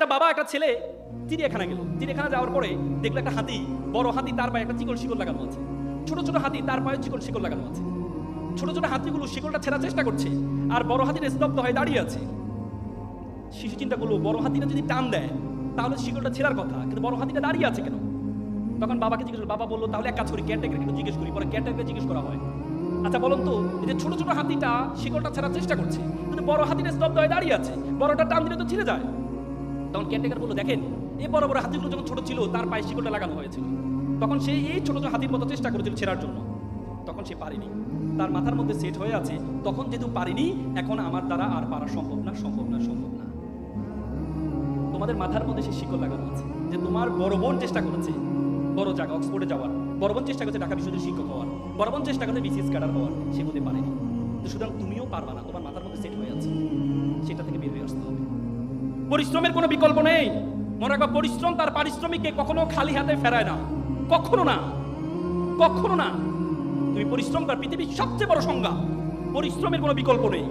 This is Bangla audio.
একটা বাবা, একটা ছেলে চিড়িয়াখানা গেল। চিড়িয়াখানা যাওয়ার পরে দেখল একটা হাতি, বড় হাতি তার পায়ে একটা চিকন শিকল লাগানো আছে। ছোট ছোট হাতি তার পায়ে চিকন শিকল লাগানো আছে। ছোট ছোট হাতিগুলো শিকলটা ছেঁড়ার চেষ্টা করছে আর বড় হাতিটা স্তব্ধ হয়ে দাঁড়িয়ে আছে। শিশু চিন্তা করল বড় হাতিটা যদি টান দেয়, তাহলে শিকলটা ছেঁড়ার কথা, কিন্তু বড় হাতিটা দাঁড়িয়ে আছে কেন? তখন বাবাকে জিজ্ঞেস বাবা বলল, তাহলে এক কাজ করি ক্যারটেকার কিন্তু জিজ্ঞেস করি। পরে ক্যারটেকার জিজ্ঞেস করা হয় আচ্ছা বলুন তো, এই যে ছোট ছোট হাতিটা শিকলটা ছেঁড়ার চেষ্টা করছে, কিন্তু বড় হাতিটা স্তব্ধ হয়ে দাঁড়িয়ে আছে, বড়টা টান দিলে তো ছিঁড়ে যায়। তখন ক্যারটেকার বলল, দেখেন এই বড় বড় হাতিগুলো যখন ছোট ছিল, তার পায়ে শিকলটা লাগানো হয়েছিল। তখন সে এই ছোট হাতির মতো চেষ্টা করেছিল ছেঁড়ার জন্য। তখন সে পারেনি। তার মাথার মধ্যে সেট হয়ে আছে, তখন যেহেতু পারিনি, এখন আমার দ্বারা আর পারা সম্ভব না সম্ভব না সম্ভব না। তোমাদের মাথার মধ্যে সে শিকল লাগানো আছে, যে তোমার বড় বোন চেষ্টা করেছে। বড় জায়গা অক্সফোর্ডে যাওয়ার। বড় বোন চেষ্টা করছে ঢাকা বিশ্ববিদ্যালয়ের শিক্ষক হওয়ার। বড় বোন চেষ্টা করছে বিসিএস ক্যাডার হওয়ার, সে হতে পারেনি। তো সুতরাং তুমিও পারবা না, তোমার মাথার মধ্যে সেট হয়ে পরিশ্রমের কোনো বিকল্প নেই। মনে রাখবা পরিশ্রম তার পারিশ্রমিককে কখনো খালি হাতে ফেরায় না। কখনো না। কখনো না। তুমি পরিশ্রম তার পৃথিবীর সবচেয়ে বড় সংজ্ঞা। পরিশ্রমের কোনো বিকল্প নেই।